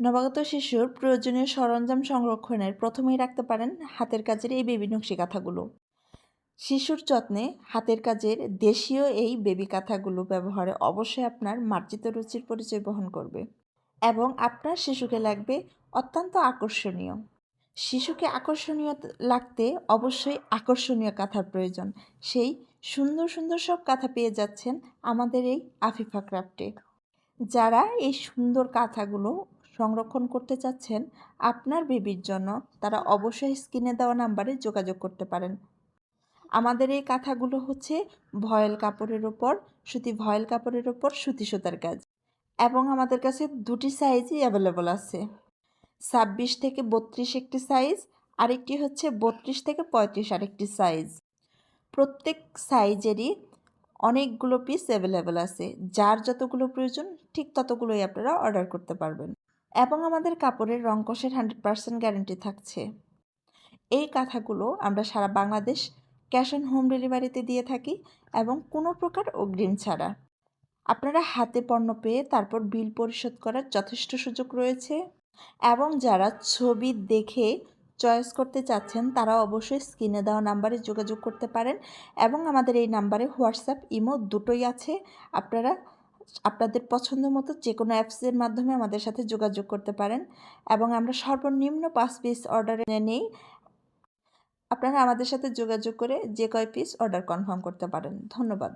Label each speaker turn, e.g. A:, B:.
A: নবাগত শিশুর প্রয়োজনীয় সরঞ্জাম সংরক্ষণের প্রথমেই রাখতে পারেন হাতের কাজের এই বেবি নকশি কাঁথাগুলো। শিশুর যত্নে হাতের কাজের দেশীয় এই বেবি কাঁথাগুলো ব্যবহারে অবশ্যই আপনার মার্জিত রুচির পরিচয় বহন করবে এবং আপনার শিশুকে লাগবে অত্যন্ত আকর্ষণীয়। শিশুকে আকর্ষণীয় লাগতে অবশ্যই আকর্ষণীয় কাঁথার প্রয়োজন। সেই সুন্দর সুন্দর সব কাঁথা পেয়ে যাচ্ছেন আমাদের এই আফিফা ক্রাফটে। যারা এই সুন্দর কাঁথাগুলো সংরক্ষণ করতে চাচ্ছেন, আপনার বেবির জন্য তারা অবশ্যই স্ক্রিনে দেওয়া নাম্বারে যোগাযোগ করতে পারেন। আমাদের এই কাঁথাগুলো হচ্ছে ভয়েল কাপড়ের ওপর সুতি ভয়েল কাপড়ের ওপর সুতি সুতার কাজ এবং আমাদের কাছে দুটি সাইজই অ্যাভেলেবল আছে। ছাব্বিশ থেকে বত্রিশ একটি সাইজ, আরেকটি হচ্ছে বত্রিশ থেকে পঁয়ত্রিশ আরেকটি সাইজ। প্রত্যেক সাইজেরই অনেকগুলো পিস অ্যাভেলেবেল আছে, যার যতগুলো প্রয়োজন ঠিক ততগুলোই আপনারা অর্ডার করতে পারবেন। এবং আমাদের কাপড়ের রং কষের হান্ড্রেড পার্সেন্ট গ্যারেন্টি থাকছে। এই কাঁথাগুলো আমরা সারা বাংলাদেশ ক্যাশ অন হোম ডেলিভারিতে দিয়ে থাকি এবং কোনো প্রকার অগ্রিম ছাড়া। আপনারা হাতে পণ্য পেয়ে তারপর বিল পরিশোধ করার যথেষ্ট সুযোগ রয়েছে এবং যারা ছবি দেখে চয়েস করতে চাচ্ছেন, তারা অবশ্যই স্ক্রিনে দেওয়া নাম্বারে যোগাযোগ করতে পারেন এবং আমাদের এই নাম্বারে হোয়াটসঅ্যাপ, ইমো দুটোই আছে। আপনারা আপনাদের পছন্দ মতো যে কোনো অ্যাপসের মাধ্যমে আমাদের সাথে যোগাযোগ করতে পারেন এবং আমরা সর্বনিম্ন পাঁচ পিস অর্ডারে নেই। আপনারা আমাদের সাথে যোগাযোগ করে যে কয় পিস অর্ডার কনফার্ম করতে পারেন। ধন্যবাদ।